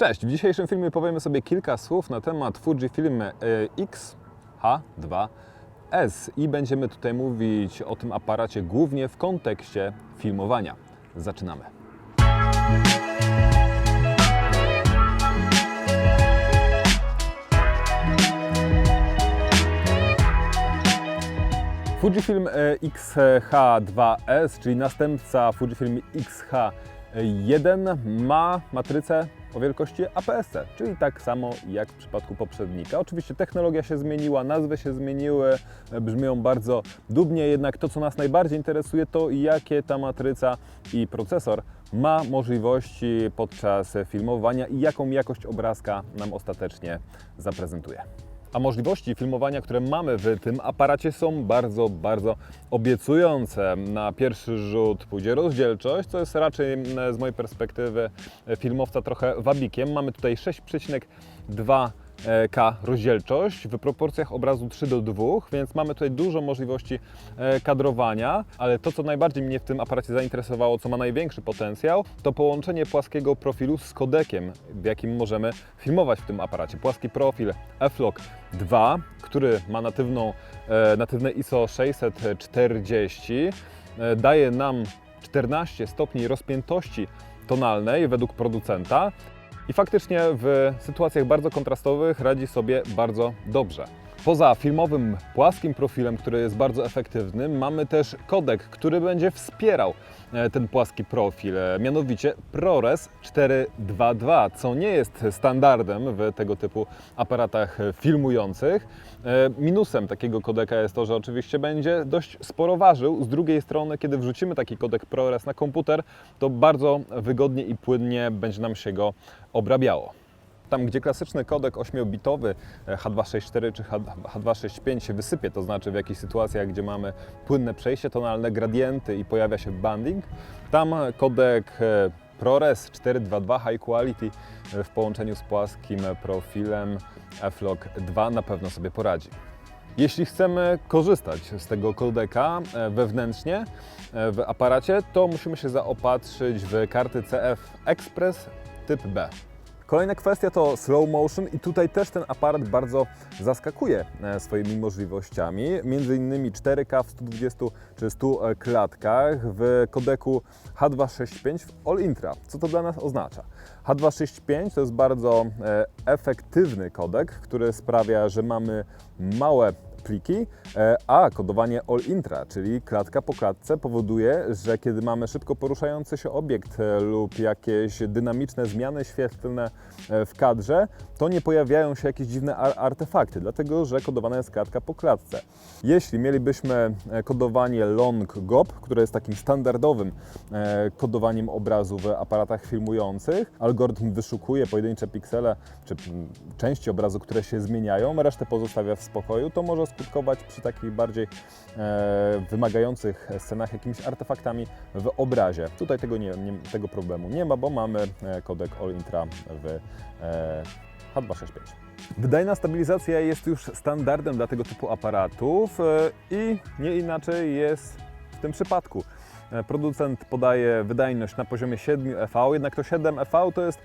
Cześć! W dzisiejszym filmie powiemy sobie kilka słów na temat Fujifilm e, X-H2S i będziemy tutaj mówić o tym aparacie głównie w kontekście filmowania. Zaczynamy. Fujifilm e, X-H2S, czyli następca Fujifilm X-H1 ma matrycę o wielkości APS-C, czyli tak samo jak w przypadku poprzednika. Oczywiście technologia się zmieniła, nazwy się zmieniły, e, brzmią bardzo dubnie, jednak to co nas najbardziej interesuje to jakie ta matryca i procesor ma możliwości podczas filmowania i jaką jakość obrazka nam ostatecznie zaprezentuje. A możliwości filmowania, które mamy w tym aparacie są bardzo, bardzo obiecujące. Na pierwszy rzut pójdzie rozdzielczość, co jest raczej mm, z mojej perspektywy e, filmowca trochę wabikiem. Mamy tutaj 6,2 K rozdzielczość w proporcjach obrazu 3 do 2, więc mamy tutaj dużo możliwości e, kadrowania, ale to co najbardziej mnie w tym aparacie zainteresowało, co ma największy potencjał, to połączenie płaskiego profilu z kodekiem, w jakim możemy filmować w tym aparacie. Płaski profil f-log 2, który ma natywną, e, natywne ISO 640, e, daje nam 14 stopni rozpiętości tonalnej według producenta i faktycznie w sytuacjach bardzo kontrastowych radzi sobie bardzo dobrze. Poza filmowym płaskim profilem, który jest bardzo efektywny, mamy też kodek, który będzie wspierał e, ten płaski profil, e, mianowicie ProRes 422, co nie jest standardem w tego typu aparatach filmujących. E, Minusem takiego kodeka jest to, że oczywiście będzie dość sporo ważył. Z drugiej strony, kiedy wrzucimy taki kodek ProRes na komputer, to bardzo wygodnie i płynnie będzie nam się go obrabiało. Tam, gdzie klasyczny kodek 8-bitowy e, H264 czy H265 się wysypie, to znaczy w jakichś sytuacjach, gdzie mamy płynne przejście tonalne, gradienty i pojawia się banding, tam kodek e, ProRes 422 High Quality e, w połączeniu z płaskim profilem F-Log 2 na pewno sobie poradzi. Jeśli chcemy korzystać z tego kodeka wewnętrznie w aparacie, to musimy się zaopatrzyć w karty CF Express typ B. Kolejna kwestia to slow motion i tutaj też ten aparat bardzo zaskakuje e, swoimi możliwościami. Między innymi 4K w 120 czy 100 klatkach w kodeku H265 w All Intra. Co to dla nas oznacza? H265 to jest bardzo e, efektywny kodek, który sprawia, że mamy małe pliki, e, a kodowanie all intra, czyli klatka po klatce powoduje, że kiedy mamy szybko poruszający się obiekt e, lub jakieś dynamiczne zmiany świetlne e, w kadrze, to nie pojawiają się jakieś dziwne ar- artefakty, dlatego że kodowana jest klatka po klatce. Jeśli mielibyśmy kodowanie long GOP, które jest takim standardowym kodowaniem obrazu w aparatach filmujących, algorytm wyszukuje pojedyncze piksele czy części obrazu, które się zmieniają, resztę pozostawia w spokoju, to może skutkować przy takich bardziej e, wymagających scenach jakimiś artefaktami w obrazie. Tutaj tego, nie, nie, tego problemu nie ma, bo mamy e, kodek All Intra w e, H265. Wydajna stabilizacja jest już standardem dla tego typu aparatów e, i nie inaczej jest w tym przypadku. E, Producent podaje wydajność na poziomie 7 EV, jednak to 7 EV to jest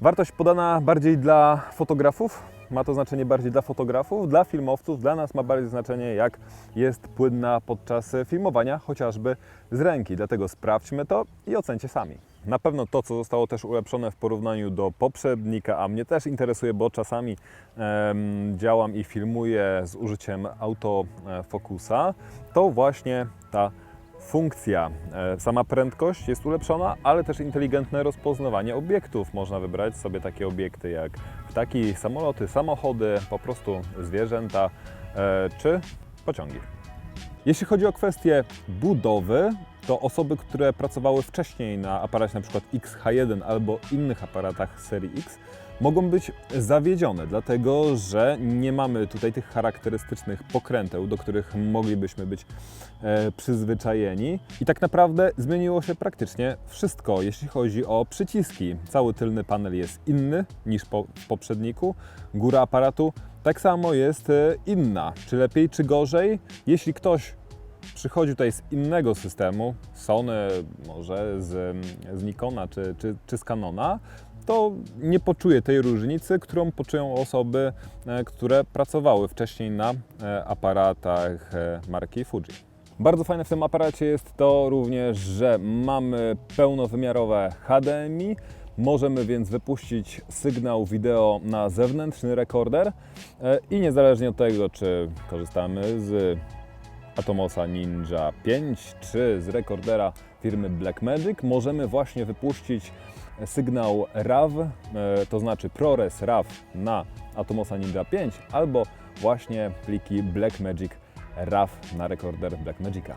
wartość podana bardziej dla fotografów. Ma to znaczenie bardziej dla fotografów, dla filmowców, dla nas ma bardziej znaczenie, jak jest płynna podczas filmowania, chociażby z ręki. Dlatego sprawdźmy to i ocencie sami. Na pewno to, co zostało też ulepszone w porównaniu do poprzednika, a mnie też interesuje, bo czasami em, działam i filmuję z użyciem autofokusa, to właśnie ta funkcja. E, Sama prędkość jest ulepszona, ale też inteligentne rozpoznawanie obiektów. Można wybrać sobie takie obiekty jak ptaki, samoloty, samochody, po prostu zwierzęta e, czy pociągi. Jeśli chodzi o kwestię budowy, to osoby, które pracowały wcześniej na aparacie np. XH1 albo innych aparatach serii X, mogą być zawiedzione, dlatego że nie mamy tutaj tych charakterystycznych pokręteł, do których moglibyśmy być e, przyzwyczajeni. I tak naprawdę zmieniło się praktycznie wszystko, jeśli chodzi o przyciski. Cały tylny panel jest inny niż po, w poprzedniku. Góra aparatu tak samo jest e, inna. Czy lepiej, czy gorzej? Jeśli ktoś przychodzi tutaj z innego systemu, Sony, może z, z Nikona czy, czy, czy z Canona, to nie poczuje tej różnicy, którą poczują osoby, e, które pracowały wcześniej na e, aparatach e, marki Fuji. Bardzo fajne w tym aparacie jest to również, że mamy pełnowymiarowe HDMI. Możemy więc wypuścić sygnał wideo na zewnętrzny rekorder i niezależnie od tego, czy korzystamy z Atomosa Ninja 5 czy z rekordera firmy Blackmagic, możemy właśnie wypuścić sygnał RAW, e, to znaczy ProRes RAW na Atomosa Ninja 5 albo właśnie pliki Blackmagic RAW na rekorder Blackmagica.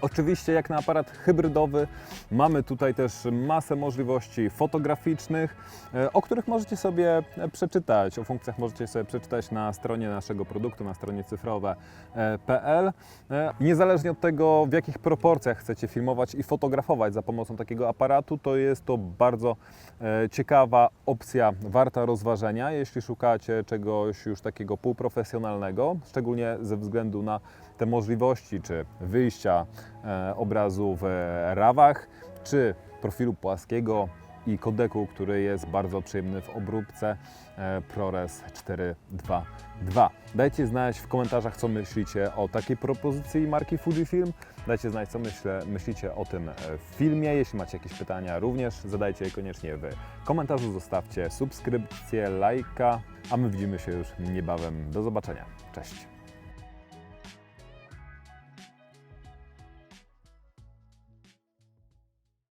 Oczywiście jak na aparat hybrydowy mamy tutaj też masę możliwości fotograficznych, e, o których możecie sobie e, przeczytać. O funkcjach możecie sobie przeczytać na stronie naszego produktu, na stronie cyfrowe.pl. E, Niezależnie od tego, w jakich proporcjach chcecie filmować i fotografować za pomocą takiego aparatu, to jest to bardzo e, ciekawa opcja, warta rozważenia, jeśli szukacie czegoś już takiego półprofesjonalnego, szczególnie ze względu na te możliwości, czy wyjścia e, obrazu w rawach, czy profilu płaskiego i kodeku, który jest bardzo przyjemny w obróbce e, ProRes 422. Dajcie znać w komentarzach, co myślicie o takiej propozycji marki Fujifilm. Dajcie znać, co myślę, myślicie o tym e, filmie. Jeśli macie jakieś pytania, również zadajcie je koniecznie w komentarzu. Zostawcie subskrypcję, lajka, a my widzimy się już niebawem. Do zobaczenia. Cześć!